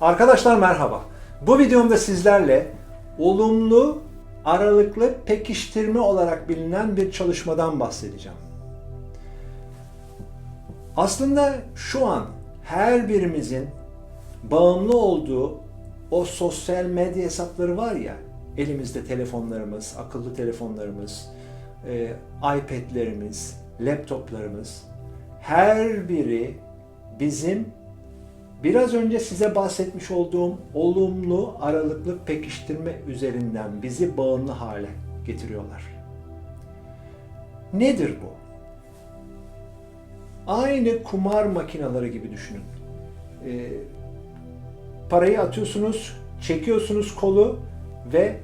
Arkadaşlar merhaba. Bu videomda sizlerle olumlu aralıklı pekiştirme olarak bilinen bir çalışmadan bahsedeceğim. Aslında şu an her birimizin bağımlı olduğu o sosyal medya hesapları var ya, elimizde telefonlarımız, akıllı telefonlarımız, e, iPad'lerimiz, laptoplarımız, her biri bizim biraz önce size bahsetmiş olduğum olumlu aralıklı pekiştirme üzerinden bizi bağımlı hale getiriyorlar. Nedir bu? Aynı kumar makineleri gibi düşünün. Ee, parayı atıyorsunuz, çekiyorsunuz kolu ve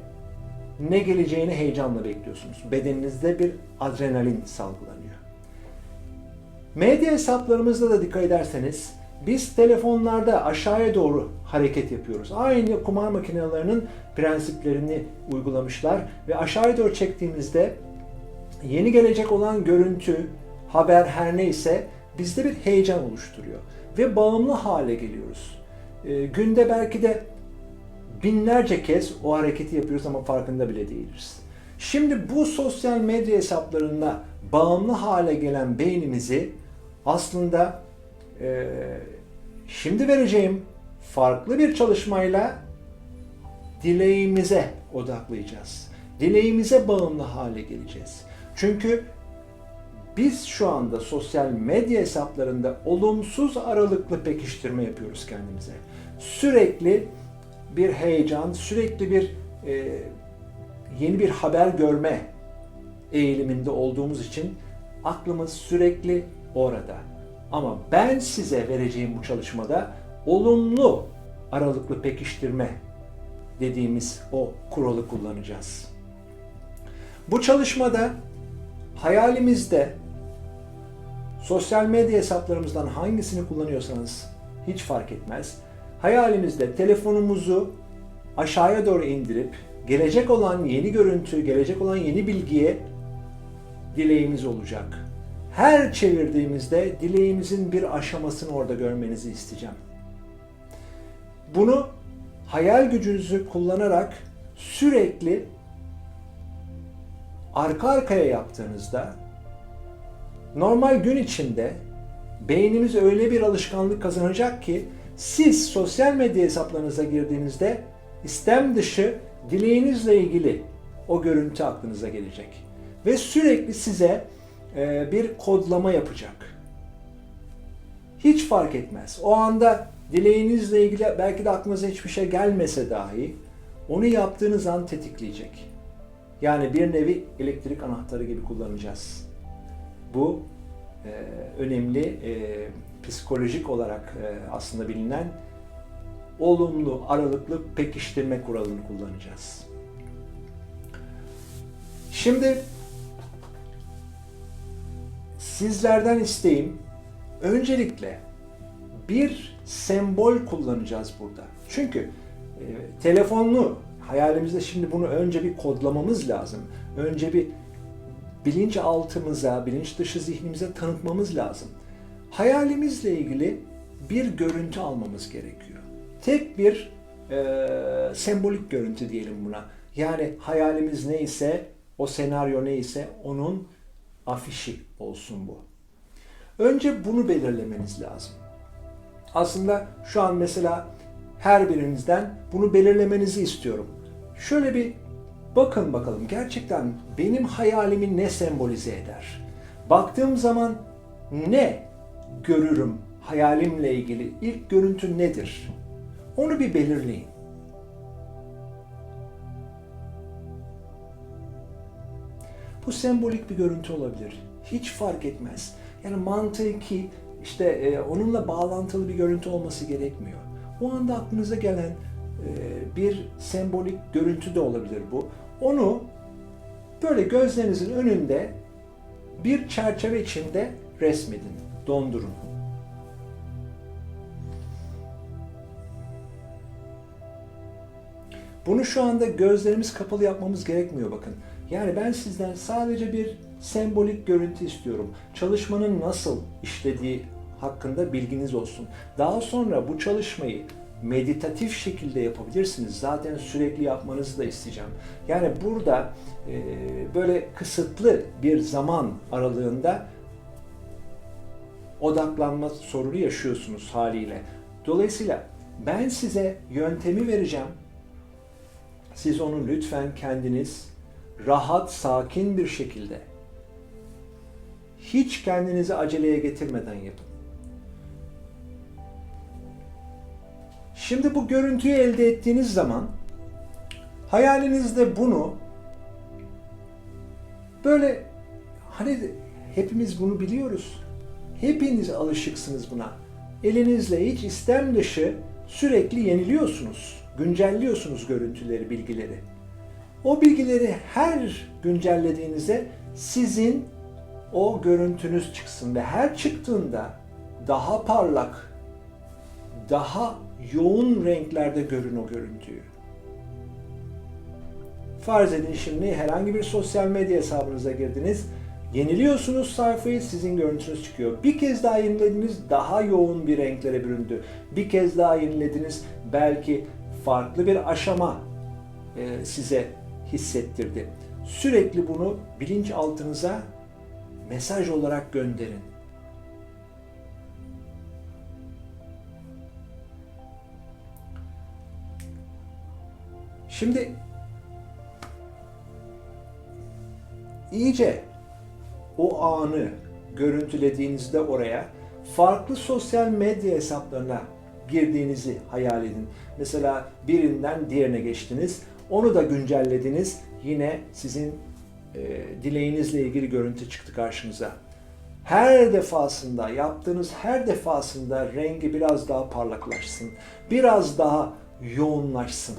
ne geleceğini heyecanla bekliyorsunuz. Bedeninizde bir adrenalin salgılanıyor. Medya hesaplarımızda da dikkat ederseniz biz telefonlarda aşağıya doğru hareket yapıyoruz. Aynı kumar makinelerinin prensiplerini uygulamışlar ve aşağıya doğru çektiğimizde yeni gelecek olan görüntü, haber her neyse bizde bir heyecan oluşturuyor ve bağımlı hale geliyoruz. Ee, günde belki de binlerce kez o hareketi yapıyoruz ama farkında bile değiliz. Şimdi bu sosyal medya hesaplarına bağımlı hale gelen beynimizi aslında e, şimdi vereceğim farklı bir çalışmayla dileğimize odaklayacağız. Dileğimize bağımlı hale geleceğiz. Çünkü biz şu anda sosyal medya hesaplarında olumsuz aralıklı pekiştirme yapıyoruz kendimize. Sürekli bir heyecan, sürekli bir e, yeni bir haber görme eğiliminde olduğumuz için aklımız sürekli orada. Ama ben size vereceğim bu çalışmada olumlu aralıklı pekiştirme dediğimiz o kuralı kullanacağız. Bu çalışmada hayalimizde sosyal medya hesaplarımızdan hangisini kullanıyorsanız hiç fark etmez. Hayalimizde telefonumuzu aşağıya doğru indirip gelecek olan yeni görüntü, gelecek olan yeni bilgiye dileğimiz olacak. Her çevirdiğimizde dileğimizin bir aşamasını orada görmenizi isteyeceğim. Bunu hayal gücünüzü kullanarak sürekli arka arkaya yaptığınızda normal gün içinde beynimiz öyle bir alışkanlık kazanacak ki siz sosyal medya hesaplarınıza girdiğinizde istem dışı dileğinizle ilgili o görüntü aklınıza gelecek. Ve sürekli size bir kodlama yapacak. Hiç fark etmez. O anda dileğinizle ilgili belki de aklınıza hiçbir şey gelmese dahi onu yaptığınız an tetikleyecek. Yani bir nevi elektrik anahtarı gibi kullanacağız. Bu e, önemli e, psikolojik olarak e, aslında bilinen olumlu aralıklı pekiştirme kuralını kullanacağız. Şimdi sizlerden isteğim öncelikle bir sembol kullanacağız burada. Çünkü e, telefonlu hayalimizde şimdi bunu önce bir kodlamamız lazım. Önce bir bilinçaltımıza, bilinç dışı zihnimize tanıtmamız lazım. Hayalimizle ilgili bir görüntü almamız gerekiyor. Tek bir e, sembolik görüntü diyelim buna. Yani hayalimiz neyse, o senaryo neyse onun afişi olsun bu. Önce bunu belirlemeniz lazım. Aslında şu an mesela her birinizden bunu belirlemenizi istiyorum. Şöyle bir bakın bakalım gerçekten benim hayalimi ne sembolize eder? Baktığım zaman ne görürüm hayalimle ilgili? İlk görüntü nedir? Onu bir belirleyin. Bu sembolik bir görüntü olabilir. Hiç fark etmez. Yani mantıki işte e, onunla bağlantılı bir görüntü olması gerekmiyor. O anda aklınıza gelen e, bir sembolik görüntü de olabilir bu. Onu böyle gözlerinizin önünde bir çerçeve içinde resmedin, dondurun. Bunu şu anda gözlerimiz kapalı yapmamız gerekmiyor bakın. Yani ben sizden sadece bir sembolik görüntü istiyorum. Çalışmanın nasıl işlediği hakkında bilginiz olsun. Daha sonra bu çalışmayı meditatif şekilde yapabilirsiniz. Zaten sürekli yapmanızı da isteyeceğim. Yani burada e, böyle kısıtlı bir zaman aralığında odaklanma sorunu yaşıyorsunuz haliyle. Dolayısıyla ben size yöntemi vereceğim. Siz onu lütfen kendiniz rahat, sakin bir şekilde hiç kendinizi aceleye getirmeden yapın. Şimdi bu görüntüyü elde ettiğiniz zaman hayalinizde bunu böyle hani hepimiz bunu biliyoruz. Hepiniz alışıksınız buna. Elinizle hiç istem dışı sürekli yeniliyorsunuz. Güncelliyorsunuz görüntüleri, bilgileri. O bilgileri her güncellediğinizde sizin o görüntünüz çıksın ve her çıktığında daha parlak, daha yoğun renklerde görün o görüntüyü. Farz edin şimdi herhangi bir sosyal medya hesabınıza girdiniz. Yeniliyorsunuz sayfayı, sizin görüntünüz çıkıyor. Bir kez daha yenilediniz, daha yoğun bir renklere büründü. Bir kez daha yenilediniz, belki farklı bir aşama e, size hissettirdi. Sürekli bunu bilinçaltınıza mesaj olarak gönderin. Şimdi iyice o anı görüntülediğinizde oraya farklı sosyal medya hesaplarına girdiğinizi hayal edin. Mesela birinden diğerine geçtiniz. Onu da güncellediniz. Yine sizin e, dileğinizle ilgili görüntü çıktı karşınıza. Her defasında, yaptığınız her defasında rengi biraz daha parlaklaşsın. Biraz daha yoğunlaşsın.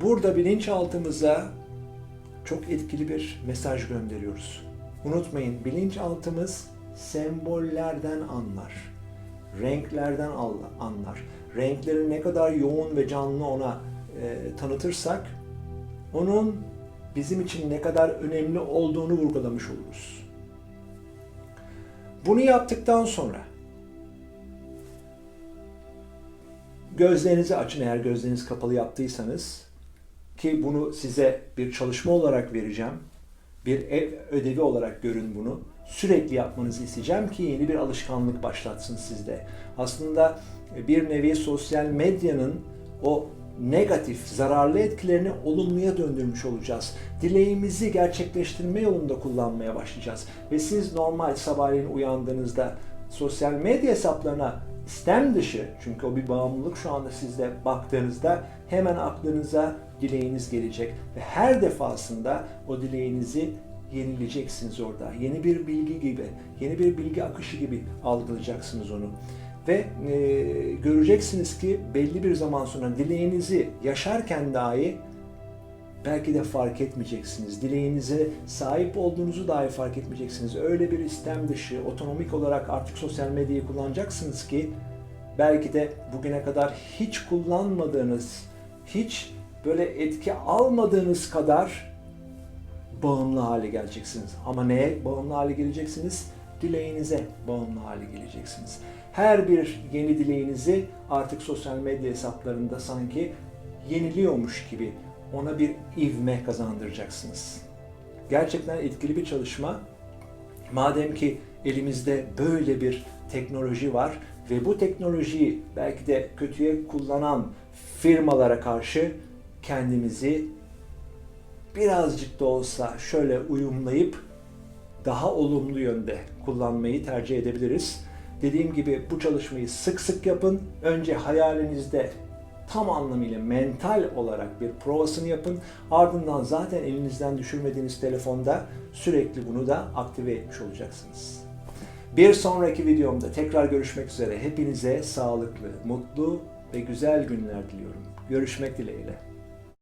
Burada bilinçaltımıza çok etkili bir mesaj gönderiyoruz. Unutmayın bilinçaltımız sembollerden anlar. Renklerden anlar. Renkleri ne kadar yoğun ve canlı ona e, tanıtırsak onun bizim için ne kadar önemli olduğunu vurgulamış oluruz. Bunu yaptıktan sonra gözlerinizi açın eğer gözleriniz kapalı yaptıysanız ki bunu size bir çalışma olarak vereceğim. Bir ev ödevi olarak görün bunu. Sürekli yapmanızı isteyeceğim ki yeni bir alışkanlık başlatsın sizde. Aslında bir nevi sosyal medyanın o negatif, zararlı etkilerini olumluya döndürmüş olacağız. Dileğimizi gerçekleştirme yolunda kullanmaya başlayacağız. Ve siz normal sabahleyin uyandığınızda sosyal medya hesaplarına istem dışı, çünkü o bir bağımlılık şu anda sizde baktığınızda hemen aklınıza dileğiniz gelecek ve her defasında o dileğinizi yenileyeceksiniz orada. Yeni bir bilgi gibi, yeni bir bilgi akışı gibi algılayacaksınız onu. Ve e, göreceksiniz ki belli bir zaman sonra dileğinizi yaşarken dahi belki de fark etmeyeceksiniz. Dileğinize sahip olduğunuzu dahi fark etmeyeceksiniz. Öyle bir istem dışı, otonomik olarak artık sosyal medyayı kullanacaksınız ki belki de bugüne kadar hiç kullanmadığınız, hiç böyle etki almadığınız kadar bağımlı hale geleceksiniz. Ama neye bağımlı hale geleceksiniz? Dileğinize bağımlı hale geleceksiniz. Her bir yeni dileğinizi artık sosyal medya hesaplarında sanki yeniliyormuş gibi ona bir ivme kazandıracaksınız. Gerçekten etkili bir çalışma. Madem ki elimizde böyle bir teknoloji var ve bu teknolojiyi belki de kötüye kullanan firmalara karşı kendimizi birazcık da olsa şöyle uyumlayıp daha olumlu yönde kullanmayı tercih edebiliriz. Dediğim gibi bu çalışmayı sık sık yapın. Önce hayalinizde tam anlamıyla mental olarak bir provasını yapın. Ardından zaten elinizden düşürmediğiniz telefonda sürekli bunu da aktive etmiş olacaksınız. Bir sonraki videomda tekrar görüşmek üzere. Hepinize sağlıklı, mutlu ve güzel günler diliyorum. Görüşmek dileğiyle.